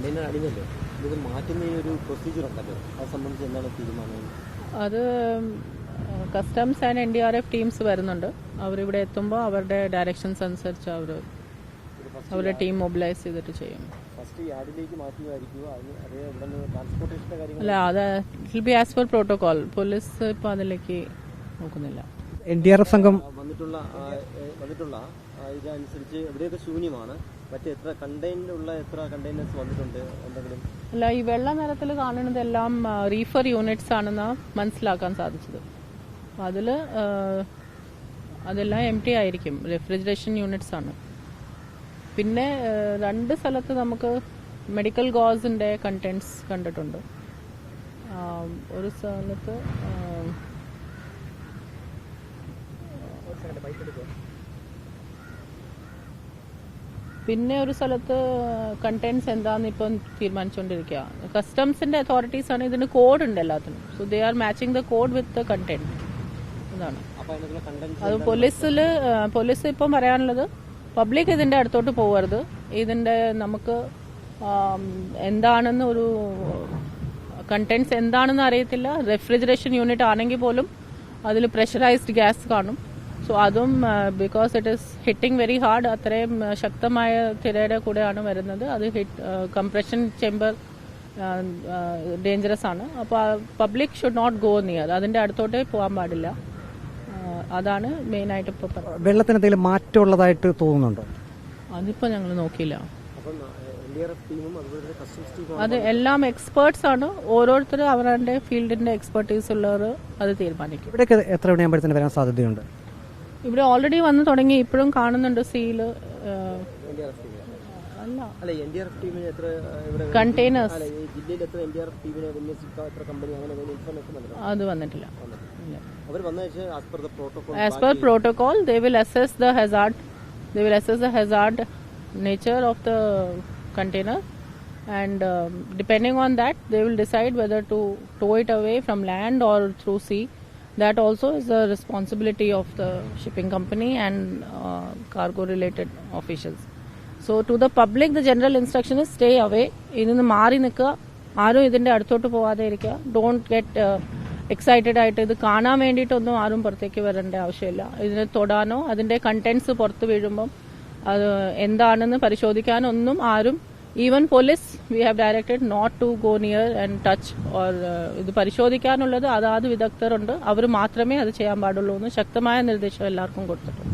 Container അടിഞ്ഞല്ലോ ഇത് മാറ്റുന്ന ഒരു പ്രൊസീജിയർ ഉണ്ടല്ലോ. അത് സംബന്ധിച്ച് എന്താണ് തീരുമാനം? അത് customs and N D R F teams വരുന്നുണ്ട്. അവരിവിടെ എത്തുമ്പോൾ അവരുടെ ഡയറക്ഷൻസ് അനുസരിച്ച് അവർ അവരുടെ ടീം മൊബിലൈസ് ചെയ്തിട്ട് ചെയ്യും. അല്ല അത് it be as per protocol police ഇപ്പോൾ അതിലേക്ക് നോക്കുന്നില്ല. എൻ ഡി ആർ എഫ് സംഘം വന്നിട്ടുള്ള വന്നിട്ടുള്ള ഇതനുസരിച്ച് എവിടെയൊക്കെ ശൂന്യമാണ് എത്ര കണ്ടെയ്നറുള്ള എത്ര കണ്ടെയ്നേഴ്സ് വന്നിട്ടുണ്ട് എന്തെങ്കിലും? അല്ല ഈ വെള്ള നിറത്തിൽ കാണുന്നതെല്ലാം റീഫർ യൂണിറ്റ്സ് ആണെന്ന് മനസ്സിലാക്കാൻ സാധിച്ചത്. അതിൽ അതെല്ലാം എം ടി ആയിരിക്കും. റെഫ്രിജറേഷൻ യൂണിറ്റ്സ് ആണ്. പിന്നെ രണ്ട് സ്ഥലത്ത് നമുക്ക് മെഡിക്കൽ ഗോസിന്റെ കണ്ടൻസ് കണ്ടിട്ടുണ്ട്. ഒരു സ്ഥലത്ത് പിന്നെ ഒരു സ്ഥലത്ത് കണ്ടന്റ്സ് എന്താന്ന് ഇപ്പം തീരുമാനിച്ചുകൊണ്ടിരിക്കുക കസ്റ്റംസിന്റെ അതോറിറ്റീസ് ആണ് ഇതിന് കോഡ് ഉണ്ട് എല്ലാത്തിനും. So they are matching the code with the content ഇതാണ്. അത് പോലീസിൽ പോലീസ് ഇപ്പം പറയാനുള്ളത് പബ്ലിക് ഇതിന്റെ അടുത്തോട്ട് പോകരുത് ഇതിന്റെ നമുക്ക് എന്താണെന്ന് ഒരു കണ്ടന്റ്സ് എന്താണെന്ന് അറിയത്തില്ല. റെഫ്രിജറേഷൻ യൂണിറ്റ് ആണെങ്കിൽ പോലും അതിൽ പ്രഷറൈസ്ഡ് ഗ്യാസ് കാണും. സോ അതും because it is hitting very hard അത്രയും ശക്തമായ തിരയുടെ കൂടെയാണ് വരുന്നത്. അത് ഹിറ്റ് കംപ്രഷൻ ചെമ്പർ ഡേഞ്ചറസ് ആണ്. അപ്പോൾ public should not go near അതിന്റെ അടുത്തോട്ടേ പോകാൻ പാടില്ല. അതാണ് മെയിനായിട്ട് ഇപ്പോൾ വെള്ളത്തിന് എന്തെങ്കിലും മാറ്റമുള്ളതായിട്ട് തോന്നുന്നുണ്ടോ? അതിപ്പോൾ ഞങ്ങൾ നോക്കിയില്ല. അത് എല്ലാം എക്സ്പേർട്സ് ആണ്. ഓരോരുത്തരും അവരുടെ ഫീൽഡിന്റെ എക്സ്പെർട്ടീസ് ഉള്ളവർ അത് തീരുമാനിക്കും. ഇവിടേക്ക് എത്ര മണിയാകുമ്പോഴത്തേന് വരാൻ സാധ്യതയുണ്ട്? ഇവിടെ ഓൾറെഡി വന്ന് തുടങ്ങി. ഇപ്പോഴും കാണുന്നുണ്ട് സീൽ കണ്ടെയ്നേഴ്സ് അത് വന്നിട്ടില്ല. As per protocol they will assess the hazard they will assess the hazard nature of the container and depending on that they will decide whether to tow away from land or through sea That also is the responsibility of the shipping company and uh, cargo-related officials. So, to the public, the general instruction is stay away. നിന്ന് മാറി നിൽക്കുക ആരും ഇതിന്റെ അടുത്തോട്ട് പോവാതെ ഇരിക്കുക don't get excited ആയിട്ട് ഇത് കാണാൻ വേണ്ടിയിട്ടൊന്നും ആരും പുറത്തേക്ക് വരേണ്ട ആവശ്യമില്ല ഇതിനെ തൊടാനോ അതിന്റെ കണ്ടന്റ്സ് പുറത്ത് വീഴുമ്പം അത് എന്താണെന്ന് പരിശോധിക്കാനൊന്നും ആരും even police we have directed not to go near and touch or ഇത് പരിശോധിക്കാനുള്ളത്. അതാത് വിദഗ്ധരുണ്ട്. അവർ മാത്രമേ അത് ചെയ്യാൻ പാടുള്ളൂ എന്ന് ശക്തമായ നിർദ്ദേശം എല്ലാവർക്കും കൊടുത്തിട്ടുണ്ട്.